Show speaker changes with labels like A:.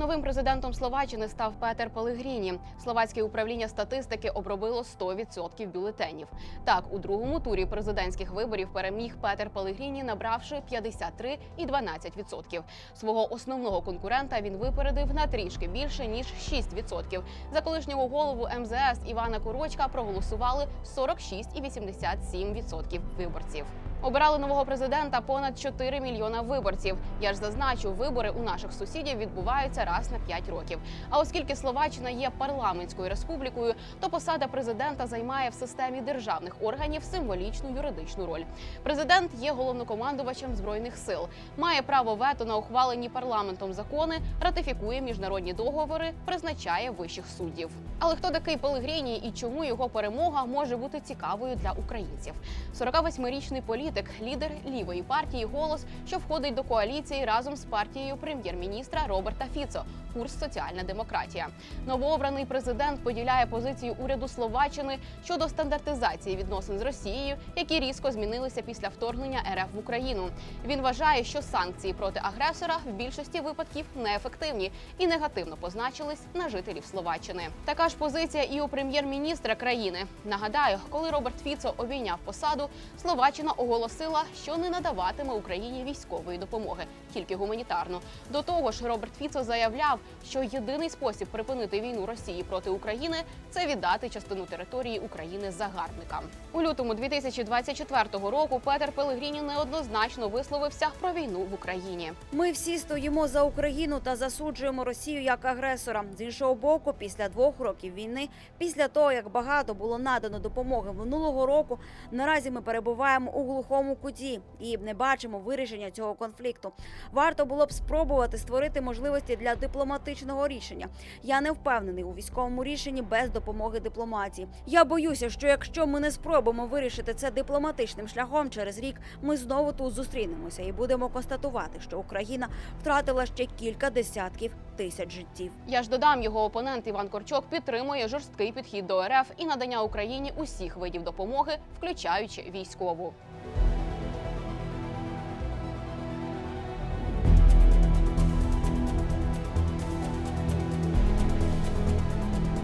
A: Новим президентом Словаччини став Петер Пелегріні. Словацьке управління статистики обробило 100% бюлетенів. Так, у другому турі президентських виборів переміг Петер Пелегріні, набравши 53,12%. Свого основного конкурента він випередив на трішки більше ніж 6%. За колишнього голову МЗС Івана Курочка проголосували 46,87% виборців. Обирали нового президента понад 4 мільйона виборців. Я ж зазначу, вибори у наших сусідів відбуваються раз на 5 років. А оскільки Словаччина є парламентською республікою, то посада президента займає в системі державних органів символічну юридичну роль. Президент є головнокомандувачем збройних сил, має право вето на ухвалені парламентом закони, ратифікує міжнародні договори, призначає вищих суддів. Але хто такий Пелегріні і чому його перемога може бути цікавою для українців? 48-річний політик, лідер лівої партії Голос, що входить до коаліції разом з партією прем'єр-міністра Роберта Фіцо. Курс соціальна демократія. Новообраний президент поділяє позицію уряду Словаччини щодо стандартизації відносин з Росією, які різко змінилися після вторгнення РФ в Україну. Він вважає, що санкції проти агресора в більшості випадків неефективні і негативно позначились на жителів Словаччини. Така ж позиція і у прем'єр-міністра країни. Нагадаю, коли Роберт Фіцо обійняв посаду, Словаччина оголосила, що не надаватиме Україні військової допомоги, тільки гуманітарну. До того ж, Роберт Фіцо заявляв, що єдиний спосіб припинити війну Росії проти України це віддати частину території України загарбникам. У лютому 2024 року Петер Пелегріні неоднозначно висловився про війну в Україні.
B: Ми всі стоїмо за Україну та засуджуємо Росію як агресора. З іншого боку, після двох років війни, після того як багато було надано допомоги минулого року, наразі ми перебуваємо у глухому куті і не бачимо вирішення цього конфлікту. Варто було б спробувати створити можливості для дипломатичного рішення. Я не впевнений у військовому рішенні без допомоги дипломатії. Я боюся, що якщо ми не спробуємо вирішити це дипломатичним шляхом, через рік ми знову тут зустрінемося і будемо констатувати, що Україна втратила ще кілька десятків тисяч життів.
A: Я ж додам, його опонент Іван Корчок підтримує жорсткий підхід до РФ і надання Україні усіх видів допомоги, включаючи військову.